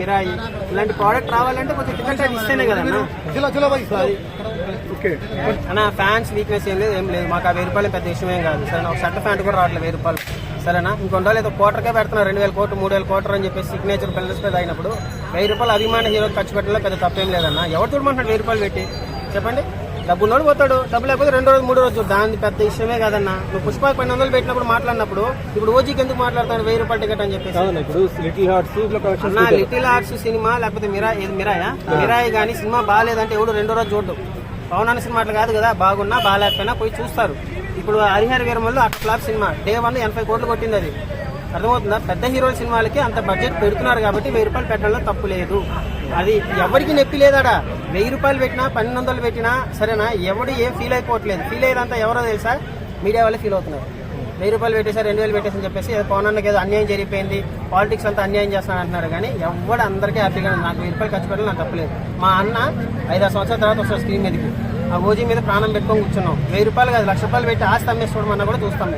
మిరాయి. ఇలాంటి ప్రోడక్ట్ రావాలంటే కొంచెం టికెట్ ఇస్తేనే ఓకే. అన్న ఫ్యాన్స్ వీక్నెస్ ఏం లేదు ఏం లేదు. మాకు ఆ వెయ్యి రూపాయలు పెద్ద విషయం ఏం కాదు. సరేనా? ఒక షర్ట్ ప్యాంట్ కూడా రావట్లేదు వెయ్యి రూపాయలు. సరేనా? ఇంకొండ ఏదో కోటర్కే పెడుతున్నారు రెండు వేల కోట్లు మూడు వేల కోటర్ అని చెప్పేసి సిగ్నేచర్ బిల్డర్స్ మీద అయినప్పుడు వెయ్యి రూపాయలు అభిమాన హీరో ఖర్చు పెట్టడంలో పెద్ద తప్పేం లేదన్న. ఎవరు చూడమంటాడు వెయ్యి రూపాయలు పెట్టి? చెప్పండి. డబ్బులు నోడు పోతాడు. డబ్బు లేకపోతే రెండు రోజు మూడు రోజు దాని పెద్ద విషయమే కాదన్న. నువ్వు పుష్పకి పన్నెండు వందలు పెట్టినప్పుడు మాట్లాడినప్పుడు ఇప్పుడు ఓజీకి ఎందుకు మాట్లాడతాను వెయ్యి రూపాయల టికెట్ అని చెప్పేసి? ఇప్పుడు లిటిల్ హార్ట్స్ అన్న లిటిల్ సినిమా లేకపోతే మిరా ఏది మిరాయా? మిరాయి కానీ సినిమా బాగాలేదంటే ఎవడు రెండో రోజు చూడ్డు. పవన్ అన్న సినిమా అట్లా కాదు కదా బాగున్నా బాగాలేకపోయినా పోయి చూస్తారు. ఇప్పుడు హరిహర వీరమల్లు అట్లా ఫ్లాప్ సినిమా. డే వన్ ఎనభై కోట్లు కొట్టింది అది. అర్థమవుతుందా? పెద్ద హీరోల సినిమాలకి అంత బడ్జెట్ పెడుతున్నారు కాబట్టి వెయ్యి రూపాయలు పెట్టడంలో తప్పు లేదు. అది ఎవరికి నొప్పి లేదాడా? వెయ్యి రూపాయలు పెట్టినా పన్నెండు వందలు పెట్టినా సరేనా? ఎవడు ఏం ఫీల్ అయిపోవట్లేదు. ఫీల్ అయ్యేదంతా ఎవరో తెలుసా? మీడియా వాళ్ళే ఫీల్ అవుతున్నారు. వెయ్యి రూపాయలు పెట్టేసారు రెండు వేలు పెట్టేసి చెప్పేసి ఏదో పవన్ అన్నకి ఏదో అన్యాయం జరిగిపోయింది. పాలిటిక్స్ అంతా అన్యాయం చేస్తాను అంటున్నారు కానీ ఎవడు అందరికీ హ్యాపీగా ఉంది. నాకు వెయ్యి రూపాయలు ఖర్చు పెట్టడం నాకు తప్పలేదు మా అన్న ఐదారు సంవత్సరాల తర్వాత వస్తారు స్క్రీన్ మీదకి. ఆ ఓజీ మీద ప్రాణం పెట్టుకొని కూర్చున్నాం. వెయ్యి రూపాయలు కాదు లక్ష రూపాయలు పెట్టి ఆస్తి అమ్మేసి చూడమన్నా కూడా చూస్తాం